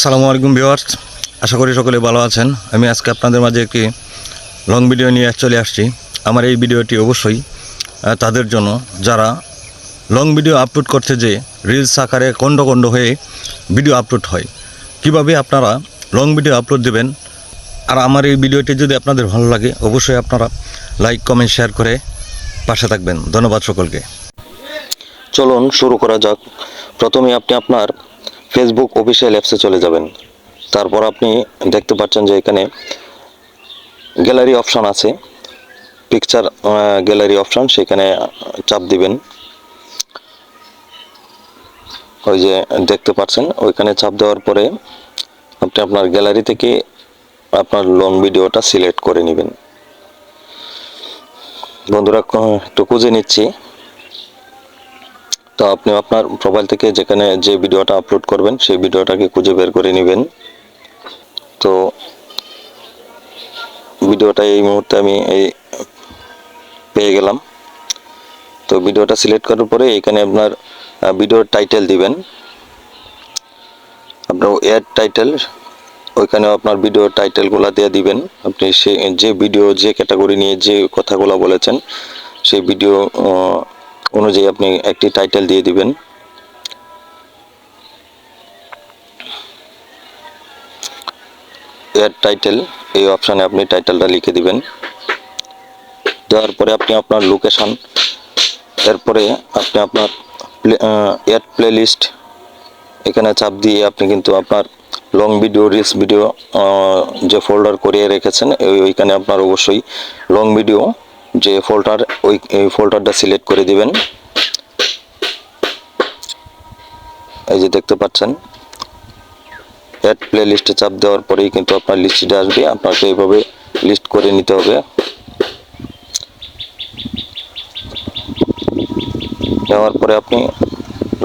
আসসালামু আলাইকুম ভিউয়ার্স। আশা করি সকলে ভালো আছেন। আমি আজকে আপনাদের মাঝে একটি লং ভিডিও নিয়ে চলে আসছি। আমার এই ভিডিওটি অবশ্যই তাদের জন্য যারা লং ভিডিও আপলোড করতে যে রিলস আকারে খণ্ড খণ্ড হয়ে ভিডিও আপলোড হয়, কীভাবে আপনারা লং ভিডিও আপলোড দেবেন? আর আমার এই ভিডিওটি যদি আপনাদের ভালো লাগে, অবশ্যই আপনারা লাইক কমেন্ট শেয়ার করে পাশে থাকবেন। ধন্যবাদ সকলকে। চলুন শুরু করা যাক। প্রথমে আপনি আপনার ফেসবুক অফিসিয়াল অ্যাপসে চলে যাবেন। তারপর আপনি দেখতে পাচ্ছেন যে এখানে গ্যালারি অপশান আছে। পিকচার গ্যালারি অপশান সেখানে চাপ দিবেন। ওই যে দেখতে পাচ্ছেন, ওইখানে চাপ দেওয়ার পরে আপনি আপনার গ্যালারি থেকে আপনার লং ভিডিওটা সিলেক্ট করে নেবেন। বন্ধুরা, একটু খুঁজে নিচ্ছি। তো আপনি আপনার প্রোফাইল থেকে যেখানে যে ভিডিওটা আপলোড করবেন, সেই ভিডিওটাকে খুঁজে বের করে নেবেন। তো ভিডিওটা এই মুহূর্তে আমি এই পেয়ে গেলাম। তো ভিডিওটা সিলেক্ট করার পরে এখানে আপনার ভিডিওর টাইটেল দিবেন। আপনার এড টাইটেল ওইখানেও আপনার ভিডিও টাইটেলগুলো দিয়ে দিবেন। আপনি সে, যে ভিডিও যে ক্যাটাগরি নিয়ে যে কথাগুলো বলেছেন, সেই ভিডিও অনুযায়ী আপনি একটি টাইটেল দিয়ে দিবেন। এর টাইটেল এই অপশানে আপনি টাইটেলটা লিখে দিবেন। দেওয়ার পরে আপনি আপনার লোকেশন এরপরে আপনি আপনার এড প্লেলিস্ট এখানে চাপ দিয়ে আপনি কিন্তু আপনার লং ভিডিও রিলস ভিডিও যে ফোল্ডার করিয়ে রেখেছেন ওইখানে আপনার অবশ্যই লং ভিডিও যে ফোল্ডার ওই, এই ফোল্ডারটা সিলেক্ট করে দিবেন। এই যে দেখতে পাচ্ছেন অ্যাড প্লে লিস্টে চাপ দেওয়ার পরেই কিন্তু আপনার লিস্টে আসবে, আপনাকে এইভাবে লিস্ট করে নিতে হবে। নেওয়ার পরে আপনি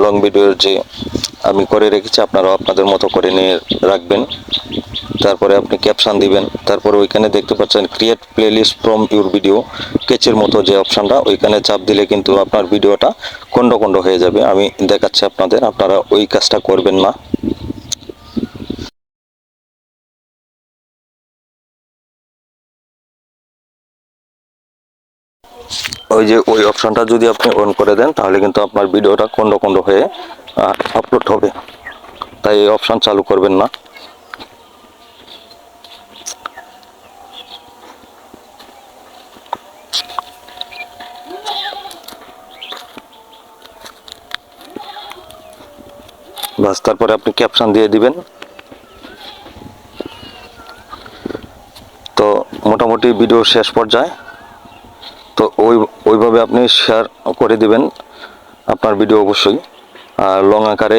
লং ভিডিওর যে আমি করে রেখেছি, আপনারাও আপনাদের মতো করে নিয়ে রাখবেন। তারপরে আপনি ক্যাপশন দিবেন, তারপরে ওইখানে দেখতে পাচ্ছেন create playlist from your video কেচের মতো যে অপশনটা ওইখানে চাপ দিলে কিন্তু আপনার ভিডিওটা খণ্ড খণ্ড হয়ে যাবে। আমি দেখাচ্ছি আপনাদের, আপনারা ওই কাজটা করবেন না। ওই যে ওই অপশনটা যদি আপনি অন করে দেন, তাহলে কিন্তু আপনার ভিডিওটা খণ্ড খণ্ড হয়ে আপলোড হবে। তাই এই অপশান চালু করবেন না। বাস, তারপরে আপনি ক্যাপশন দিয়ে দিবেন। তো মোটামুটি ভিডিও শেষ পর্যায়ে ওই ওইভাবে আপনি শেয়ার করে দিবেন আপনার ভিডিও অবশ্যই। আর লং আকারে